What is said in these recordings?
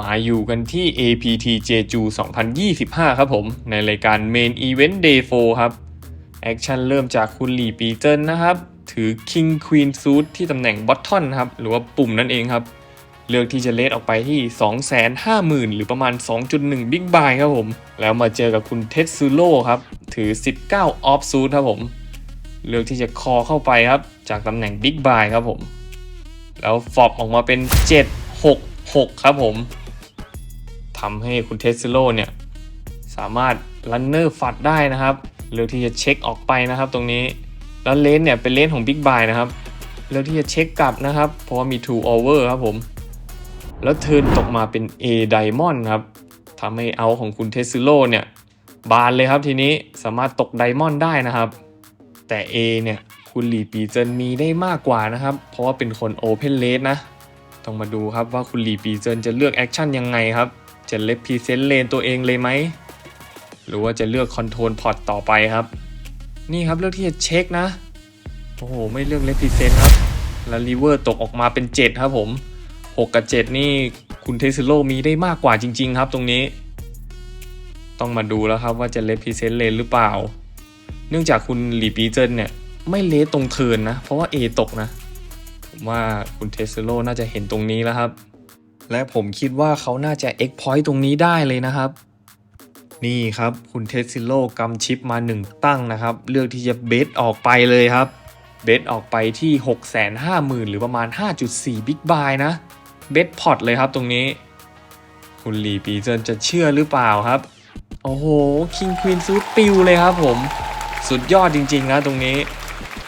มาอยู่กันที่ APT Jeju 2025 ครับผม ในรายการ Main Event Day 4 ครับ แอคชั่นเริ่มจากคุณหลีปีเจิ้นนะครับ ถือ King Queen Suit ที่ตำแหน่ง Bottom ครับ หรือว่าปุ่มนั่นเองครับ เลือกที่จะเลทออกไปที่ 250,000 หรือประมาณ 2.1 Big Buy ครับผม แล้วมาเจอกับคุณเทสซูโร่ครับ ถือ 19 Off Suit ครับผม เลือกที่จะคอเข้าไปครับ จากตำแหน่ง Big Buy ครับผม แล้วฟอบออกมาเป็น 766 ครับผม ทำให้คุณเทสโลเนี่ยสามารถรันเนอร์ฟัดได้นะครับเลือกที่จะเช็คออกไปนะครับตรงนี้ แล้วเลนเนี่ยเป็นเลนของ Big Buy นะครับเลือกที่จะเช็คกลับนะครับ เพราะว่ามี Two Over ครับผม แล้วเทิร์นตกมาเป็น A Diamond ครับทำให้เอาของคุณเทสโลเนี่ยบานเลยครับทีนี้สามารถตกไดมอนด์ได้นะครับ แต่ A เนี่ยคุณหลีปีเจินมีได้มากกว่านะครับ เพราะว่าเป็นคน Open r a t e นะ ต้องมาดูครับว่าคุณหลีปีเจินจะเลือกแอคชั่นยังไงครับ จะเล็บพรีเซนต์เลนตัวเองเลยไหม หรือว่าจะเลือกคอนโทรลพอร์ตต่อไปครับ นี่ครับเลือกที่จะเช็คนะ โอ้โห ไม่เลือกเลพรีเซนต์ครับ แล้วรีเวอร์ตกออกมาเป็น 7 ครับผม 6 กับ 7 นี่คุณเทสโลมีได้มากกว่าจริง ๆ ครับตรงนี้ ต้องมาดูแล้วครับว่าจะเลบพรีเซนต์เลนหรือเปล่า เนื่องจากคุณหลีปีเจินเนี่ยไม่เลสตรงเทินนะ เพราะว่า A ตกนะ ผมว่าคุณเทสโลน่าจะเห็นตรงนี้แล้วครับ และผมคิดว่าเขาน่าจะ X point ตรงนี้ได้เลยนะครับ นี่ครับคุณเทสโลกำชิปมา 1 ตั้งนะครับ เลือกที่จะเบสออกไปเลยครับ เบสออกไปที่ 650,000 หรือประมาณ 5.4 บิ๊กบายนะเบสพอตเลยครับตรงนี้ คุณหลีปีเจินจะเชื่อหรือเปล่าครับ โอ้โหคิงควีนซูดปิวเลยครับผมสุดยอดจริงๆนะตรงนี้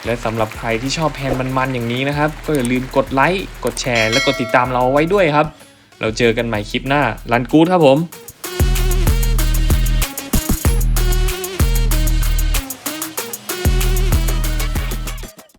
และสำหรับใครที่ชอบแพนมันๆอย่างนี้นะครับ ก็อย่าลืมกดไลค์ กดแชร์ และกดติดตามเราไว้ด้วยครับ เราเจอกันใหม่คลิปหน้ารันกู๊ดครับผม